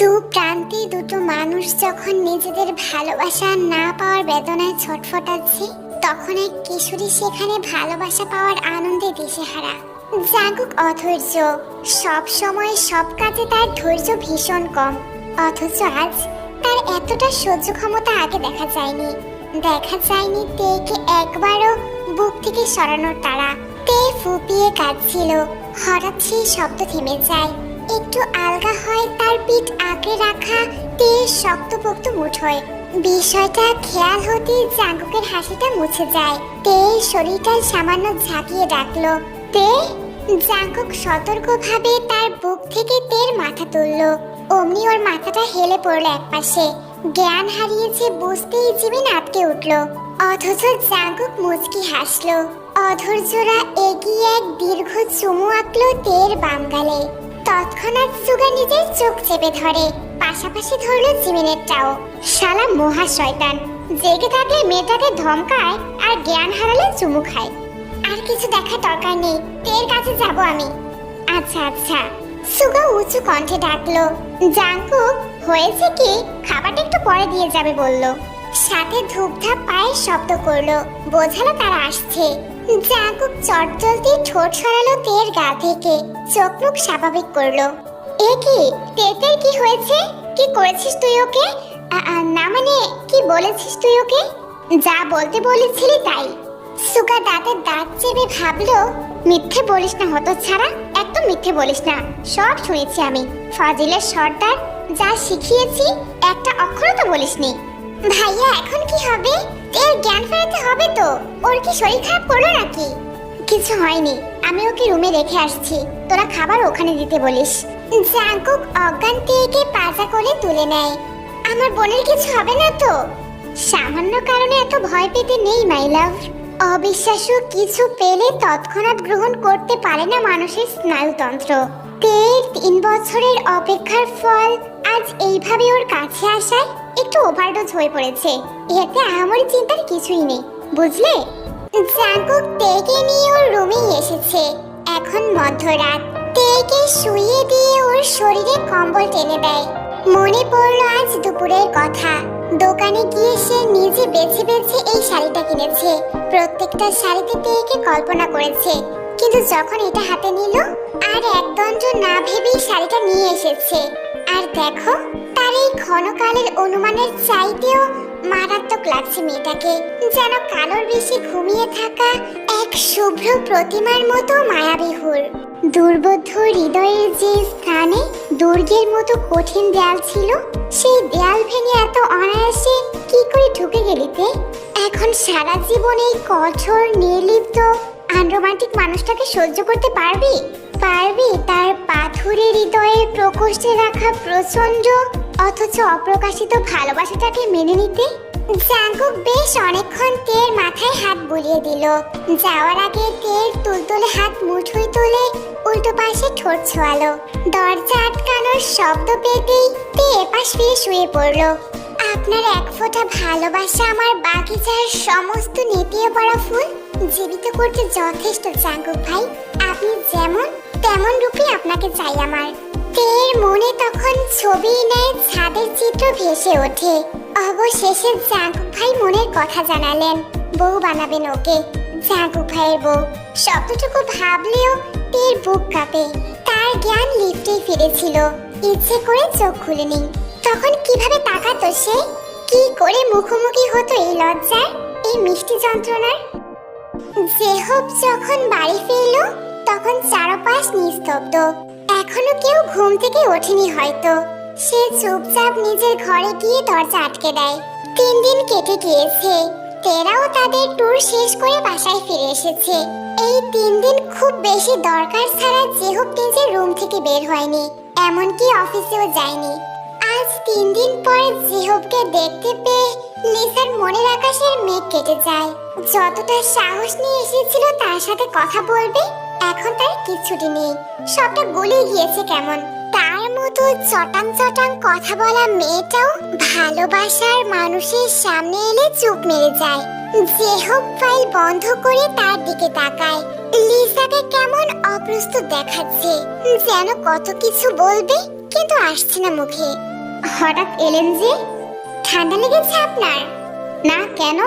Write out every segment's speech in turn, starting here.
দু প্রান্তে দুটো মানুষ যখন নিজেদের ভালোবাসা না পাওয়ার বেদনায় ছটফটাচ্ছে তখন এক কিশোরী সেখানে ভালোবাসা পাওয়ার আনন্দে দিশেহারা। জাগুক অধৈর্য, সব সময় সব কাজে তার ধৈর্য ভীষণ কম। অথচ আজ তার এতটা সহ্য ক্ষমতা আগে দেখা যায়নি। দেখা যায়নি তেকে একবারও বুক থেকে সরানোর তারা। তে ফুপিয়ে কাঁদছিল। হঠাৎ সেই শব্দ থেমে যায়। একটু আলগা হয়, তার পিঠ আঁকড়ে রাখা, তে শক্তপোক্ত মুঠোয় বিষয়টা খেয়াল হতে জাঙ্গুকের হাসিটা মুছে যায়। তে শরীরটা সামান্য ঝাঁকিয়ে ডাকলো তে? জাঙ্গুক সতর্কভাবে তার বুক থেকে তের মাথা তুললো। অমনি ওর মাথাটা হেলে পড়ল একপাশে। জ্ঞান হারিয়েছে বুঝতেই জীবন আটকে উঠল। অথচ জাঙ্গুক মুচকি হাসলো। অধৈর্যরা এগিয়ে এক দীর্ঘ চুমু আঁকলো তের বামগালে তৎক্ষণাৎ সুগা নিজের চোখ চেপে ধরে। পাশাপাশি ধরলো জিমিনেরটাও শালা মহা শয়তান। জেগে থাকলে মেয়েটাকে ধমকায় আর জ্ঞান হারালে চুমু খায়। আর কিছু দেখার দরকার নেই, তের কাছে যাব আমি। আচ্ছা আচ্ছা। সুগা উঁচু কণ্ঠে ডাকলো জাঙ্কুক হয়েছে কি? খাবারটা একটু পরে দিয়ে যাবে, বলল। সাথে ধূপধাপ পায়ের শব্দ করল, বোঝালো তারা আসছে। জাঙ্কুক চটজলদি ঠোঁট সরালো তের গা থেকে। চোখ মুখ স্বাভাবিক করল। এ কি, তেতের কি হয়েছে? কি করেছিস তুই ওকে? না মানে কি বলেছিস তুই ওকে? যা বলতে বলেছিলি তাই। সুগা দাঁতের দাঁত চেপে ভাবলো, মিথ্যে বলিস না হতো ছাড়া, একদম মিথ্যে বলিস না। সব শুনেছি আমি। ফাজিলের সর্দার, যা শিখিয়েছি, একটা অক্ষরও তো বলিসনি। ভাইয়া, এখন কি হবে? এর জ্ঞান ফেরাতে হবে তো। ওর কি শরীর খারাপ করল নাকি? কিছু হয়নি। আমি ওকে রুমে রেখে আসছি। তোরা খাবার ওখানে দিতে বলিস। জাঙ্কুক অজ্ঞান থেকে পাজা করে তুলে নেয়। আমার বোনের কিছু হবে না তো? সামান্য কারণে এত ভয় পেতে নেই, মাই লাভ। অবিশ্বাস্য কিছু পেলে তৎক্ষণাৎ গ্রহণ করতে পারে না মানুষের স্নায়ুতন্ত্র। তের তিন বছরের অপেক্ষার ফল আজ এইভাবে ওর কাছে আসায় একটু ওভারডোজ হয়ে পড়েছে। এতে আমার চিন্তার কিছুই নেই, বুঝলে? জাঙ্কুক তেকে নিয়ে ওর রুমেই এসেছে। এখন মধ্যরাত, তেকে শুইয়ে দিয়ে ওর শরীরে কম্বল টেনে দেয়। মনে পড়ল আজ দুপুরের কথা। দোকানে গিয়ে সে নিজে বেছে বেছে এই শাড়িটা কিনেছে। প্রত্যেকটা শাড়িতে তেকে কল্পনা করেছে। কিন্তু যখন এটা হাতে নিল, আর একদণ্ড না ভেবেই শাড়িটা নিয়ে এসেছে। আর দেখো, তার এই ক্ষণকালের অনুমানের চাইতেও মারাত্মক লাগছে মেয়েটাকে। যেন কালোর বেশি ঘুমিয়ে থাকা এক শুভ্র প্রতিমার মতো মায়াবিহুর। দুর্বোধ্য হৃদয়ের যে স্থানে দুর্গের মতো কঠিন দেয়াল ছিল, সেই দেয়াল ভেঙে এত অনায়াসে কি করে ঢুকে গেলিতে এখন সারা জীবন এই কঠোর, নির্লিপ্ত, আনরোমান্টিক মানুষটাকে সহ্য করতে পারবি? পারবি? তার পাথুরে হৃদয়ে প্রকোষ্ঠে রাখা প্রচণ্ড অথচ অপ্রকাশিত ভালোবাসাটাকে মেনে নিতে? জাঙ্কুক বেশ অনেকক্ষণ তের মাথায় হাত বুলিয়ে দিল। যাওয়ার আগে তের তুলতুলে হাত মুঠোয় তুলে উল্টো পাশে ঠোঁট ছোয়ালো। দরজা আটকানোর শব্দ পেতেই তে এপাশ ফিরে শুয়ে পড়ল। আপনার এক ফোঁটা ভালোবাসা আমার বাগিচার সমস্ত নেতিয়ে পড়া ফুল? জীবিত করতে যথেষ্ট, জাঙ্কুক ভাই। আপনি যেমন তেমন রূপে আপনাকে চাই আমার। তের মনে তখন ছবি নেয় ছাদের চিত্র ভেসে ওঠে। অবশেষে জাঙ্কুক ভাই মনের কথা জানালেন, বউ বানাবেন ওকে। জাঙ্কুক ভাইয়ের বউ শব্দটুকু ভাবলেও তের বুক কাঁপে। তার জ্ঞান লিফটে ফিরেছিল। ইচ্ছে করে চোখ খুলেনি। তখন কীভাবে তাকাতো সে? কি করে মুখোমুখি হতো এই লজ্জার, এই মিষ্টি যন্ত্রণার? জেহব যখন বাড়ি ফিরল তখন চারপাশ নিস্তব্ধ। এখনও কেউ ঘুম থেকে ওঠেনি হয়তো। সে চুপচাপ নিজের ঘরে গিয়ে দরজা আটকে দেয়। তিন দিন কেটে গিয়েছে। তেরাও তাদের ট্যুর শেষ করে বাসায় ফিরে এসেছে। এই তিন দিন খুব বেশি দরকার ছাড়া জেহব নিজের রুম থেকে বের হয়নি। এমনকি অফিসেও যায়নি। আজ তিন দিন পরে জিহবকে দেখতে পেয়ে লিসার মনের আকাশের মেঘ কেটে যায়। যতটা সাহস নিয়ে এসেছিল তার সাথে কথা বলবে এখন তার কিচ্ছুটি নেই। সবটা গলে গিয়েছে কেমন? তার মতো চটাং চটাং কথা বলা মেয়েটাও ভালোবাসার মানুষের সামনে এলে চুপ মেরে যায়। যে হোক ফাইল বন্ধ করে তার দিকে তাকায়। লিসাকে কেমন অপ্রস্তুত দেখাচ্ছে। যেন কত কিছু বলবে, কিন্তু আসছে না মুখে। হঠাৎ এলেন যে, ঠান্ডা লেগেছে আপনার? না, কেন?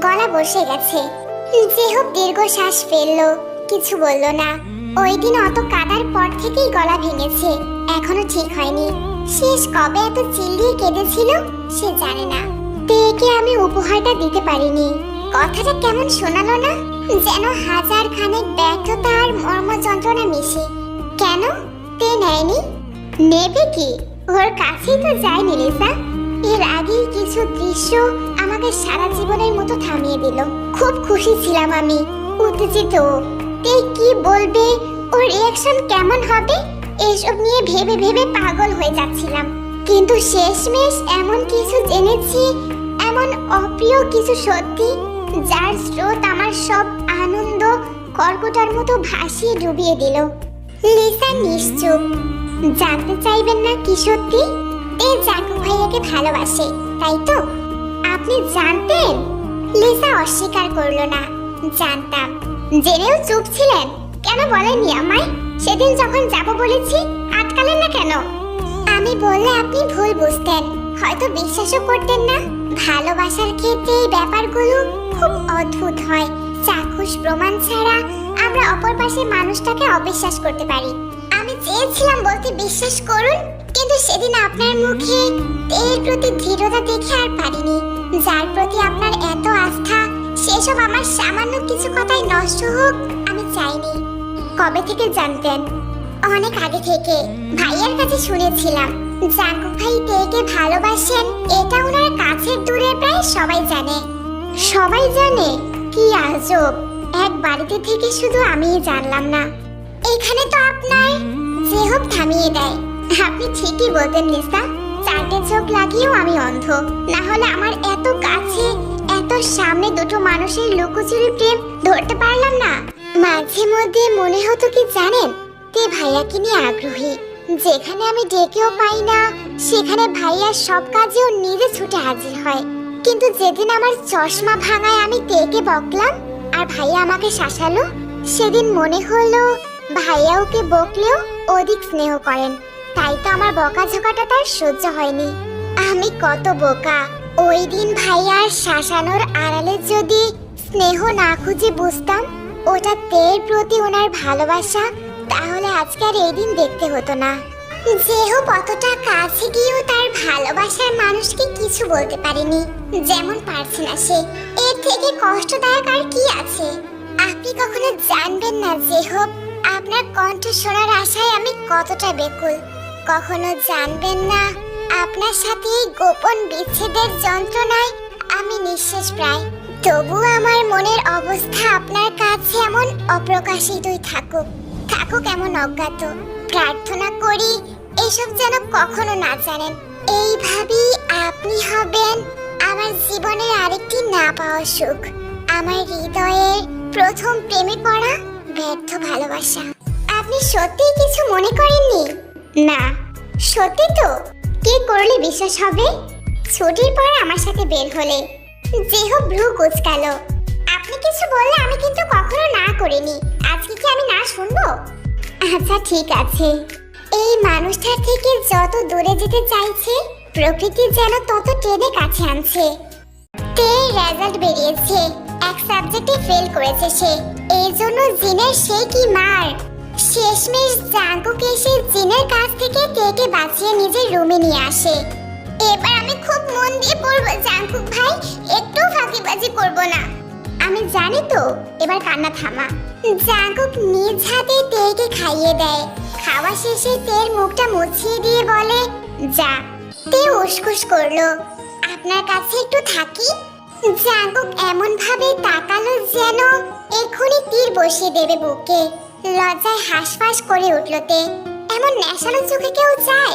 গলা বসে গেছে। যে হোক দীর্ঘ শ্বাস ফেলল। কিছু বলল না। ওই দিন অত কাদার পর থেকেই গলা ভেঙেছে। এখনও ঠিক হয়নি। শেষ কবে এত চিল্লিয়ে কেঁদেছিল, সে জানে না। তেকে আমি উপহারটা দিতে পারিনি। কথাটা কেমন শোনালো না? যেন হাজার খানেক ব্যর্থতা আর মর্ম যন্ত্রণা মিশে। কেন? তে নেয়নি। নেবে কি? ওর কাছেই তো যায়নি লিসা এর আগেই কিছু দৃশ্য আমাকে সারা জীবনের মতো থামিয়ে দিল। খুব খুশি ছিলাম আমি, উত্তেজিত তে কি বলবে? ওর রিয়াকশন কেমন হবে? এসব নিয়ে ভেবে ভেবে পাগল হয়ে যাচ্ছিলাম। কিন্তু শেষমেশ এমন কিছু জেনেছি, এমন অপ্রিয় কিছু সত্যি, যার স্রোত আমার সব আনন্দ কর্কটার মতো ভাসিয়ে ডুবিয়ে দিল। লিসা নিশ্চুপ। জানতে চাইবেন না কি সত্যি? এ জাকু ভাইয়াকে ভালোবাসে, তাই তো? আপনি জানতেন? লিসা অস্বীকার করল না। জানতাম। জেনেও চুপ ছিলেন। কেন বলেননি আমায়? সেদিন যখন যাব বলেছি, আটকালেন না কেন? আমি বললে আপনি ভুল বুঝতেন। হয়তো বিশ্বাসও করতেন না। ভালোবাসার ক্ষেত্রে এই ব্যাপারগুলো খুব অদ্ভুত হয়। চাক্ষুষ প্রমাণ ছাড়া আমরা অপর পাশের মানুষটাকে অবিশ্বাস করতে পারি। আমি চেয়েছিলাম বলতে বিশ্বাস করুন, কিন্তু সেদিন আপনার মুখে এর প্রতি দৃঢ়তা দেখে আর পারিনি। যার প্রতি আপনার এত আস্থা সেসব আমার সামান্য কিছু কথাই নষ্ট হোক, আমি চাইনি। কবে থেকে জানতেন? অনেক আগে থেকে। ভাইয়ের কাছে শুনেছিলাম। জাকু ভাই তেকে ভালোবাসেন, এটা ওনার কাছের দূরের প্রায় সবাই জানে। সবাই জানে? কি আজব। এক বাড়িতে থেকে শুধু আমিই জানলাম না। এখানে তো আপনার হোক থামিয়ে দেয়। আপনি ঠিকই বলতেন লিসা চারটে চোখ লাগিয়েও আমি অন্ধ। না হলে আমার এত সামনে দুটো মানুষের লুকোচুরি প্রেম ধরতে পারলাম না। মাঝে মধ্যে মনে হতো কি জানেন? তে ভাইয়াকে নিয়ে আগ্রহী। যেখানে আমি ডেকেও পাই না, সেখানে ভাইয়া সব কাজেও নিজে ছুটে হাজির হয়। কিন্তু যেদিন আমার চশমা ভাঙায় আমি তেকে বকলাম আর ভাইয়া আমাকে শাসালো, সেদিন মনে হলো ভাইয়া ওকে বকলেও অধিক স্নেহ করেন। তাই তো আমার বকাঝকাটা তার সহ্য হয়নি। আমি কত বোকা ওই দিন ভাইয়ার শাসানোর আড়ালে যদি স্নেহ না খুঁজে বুঝতাম, ওটা তের প্রতি ওনার ভালোবাসা, তাহলে আজকে আর এই দিন দেখতে হতো না। যেহো কতটা কাছে গিয়েও তার ভালোবাসার মানুষকে কিছু বলতে পারেনি, যেমন পারছে না সে। এর থেকে কষ্টদায়ক আর কি আছে? আপনি কখনো জানবেন না যেহো, আপনার কণ্ঠ শোনার আশায় আমি কতটা বেকুল কখনো জানবেন না আপনার সাথে এই গোপন বিচ্ছেদের যন্ত্রণায় আমি নিঃশেষ প্রায়। তবু আমার মনের অবস্থা আপনার কাছে এমন অপ্রকাশিতই থাকুক। থাকুক এমন অজ্ঞাত। প্রার্থনা করি এসব যেন কখনো না জানেন। এইভাবেই আপনি হবেন আমার জীবনের আরেকটি না পাওয়া সুখ। আমার হৃদয়ের প্রথম প্রেমে পড়া ব্যর্থ ভালোবাসা। আপনি সত্যিই কিছু মনে করেননি? না। সত্যি তো? কি করলে বিশ্বাস হবে? ছুটির পর আমার সাথে বের হলে। যেহ ভ্রু কুচকালো। আপনি কিছু বললে আমি কিন্তু কখনো না করিনি। আজকে কি আমি না শুনব? আচ্ছা ঠিক আছে। এই মানুষটার থেকে যত দূরে যেতে চাইছে, প্রকৃতি যেন তত টেনে কাছে আনছে। তে রেজাল্ট বেরিয়েছে। এক সাবজেক্টে ফেল করেছে সে। এই জন্য জিনের সে কি মার? শেষমেশ জাঙ্কুক এসে জিনের কাছ থেকে তেকে বাঁচিয়ে নিজের রুমে নিয়ে আসে। এবার আমি খুব মন দিয়ে পড়ব জাঙ্কুক ভাই, একটু ফাঁকিবাজি করব না। আমি জানি তো, এবার কান্না থামা। জাঙ্কুক নিজ হাতে তেকে খাইয়ে দেয়। খাওয়া শেষে তের মুখটা মুছিয়ে দিয়ে বলে, যা। তে উসকুস করল, আপনার কাছে একটু থাকি? জাঙ্কুক এমন ভাবে তাকালো যেন এক্ষুনি তীর বসিয়ে দেবে বুকে। লজ্জায় হাঁসফাঁস করে উঠল তে। এমন নেশানো চোখে কেউ যায়?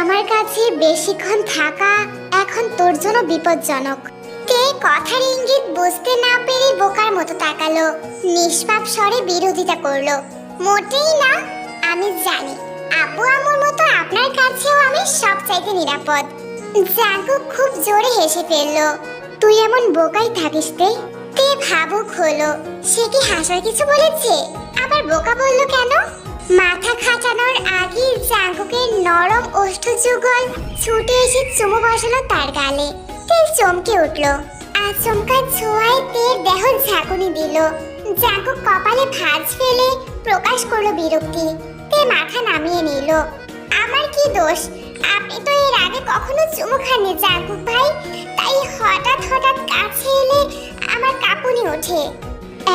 আমার কাছে বেশিক্ষণ থাকা এখন তোর জন্য বিপজ্জনক। তে কথার ইঙ্গিত বুঝতে না পেরে বোকার মতো তাকালো। নিষ্পাপ স্বরে বিরোধিতা করল। মোটেই না, আমি জানি। আব্বু আম্মুর মতো আপনার কাছেও আমি সবচাইতে নিরাপদ। জাঙ্কুক খুব জোরে হেসে ফেলল। তুই এমন বোকাই থাকিস তে। তে ভাবুক হলো। সে কি হাসার কিছু বলেছে? আবার বোকা বলল কেন? মাথা খাটানোর আগে জাঙ্কুকের নরম ওষ্ঠযুগল ছুটে এসে চুমু বসালো তার গালে। তেল চমকে উঠল। আচমকা ছোঁয়ায় তের দেহ ঝাঁকুনি দিল। জাঙ্কুক কপালে ভাঁজ ফেলে প্রকাশ করল বিরক্তি। তে মাথা নামিয়ে নিল। আমার কি দোষ? আপনি তো এর আগে কখনো চুমু খাননি জাঙ্কুক ভাই। তাই হঠাৎ হঠাৎ কাছে এলে আমার কাঁপুনি ওঠে।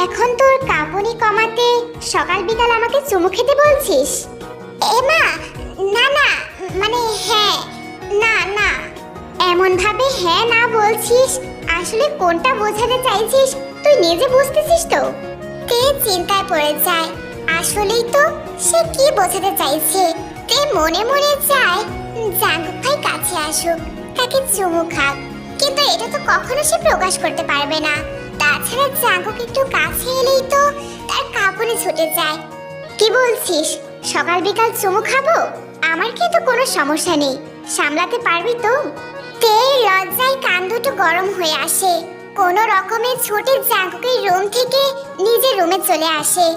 এখন তোর কাঁপুনি কমাতে সকাল বিকাল আমাকে চুমু খেতে বলছিস? এমা না না মানে হ্যাঁ না না। এমন ভাবে হ্যাঁ না বলছিস, আসলে কোনটা বোঝাতে চাইছিস তুই নিজে বুঝতেছিস তো? তে চিন্তায় পড়ে যায়? আসলেই তো সে কি বোঝাতে চাইছে? তে মনে মনে চায় জাঙ্গুক ভাই কাছে আসুক, তাকে চুমু খাক। কিন্তু এটা তো কখনো সে প্রকাশ করতে পারবে না। তাছাড়া জাঙ্গুক একটু কাছে এলেই তো তার কাঁপুনি ছুটে যায়। কি বলছিস? সকাল বিকাল চুমু খাব? আমার কিন্তু কোনো সমস্যা নেই? সামলাতে পারবি তো? তে লজ্জায় কান দুটো গরম হয়ে আসে। কোনো রকমে ছুটে জাঙ্কুকের রুম থেকে নিজের রুমে চলে আসে।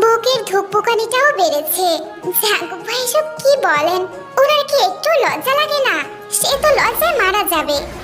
বুকের ধুকপুকানিটাও বেড়েছে। জাঙ্কুক ভাই সব কি বলেন? ওনার কি একটু লজ্জা লাগে না? সে তো লজ্জায় মারা যাবে।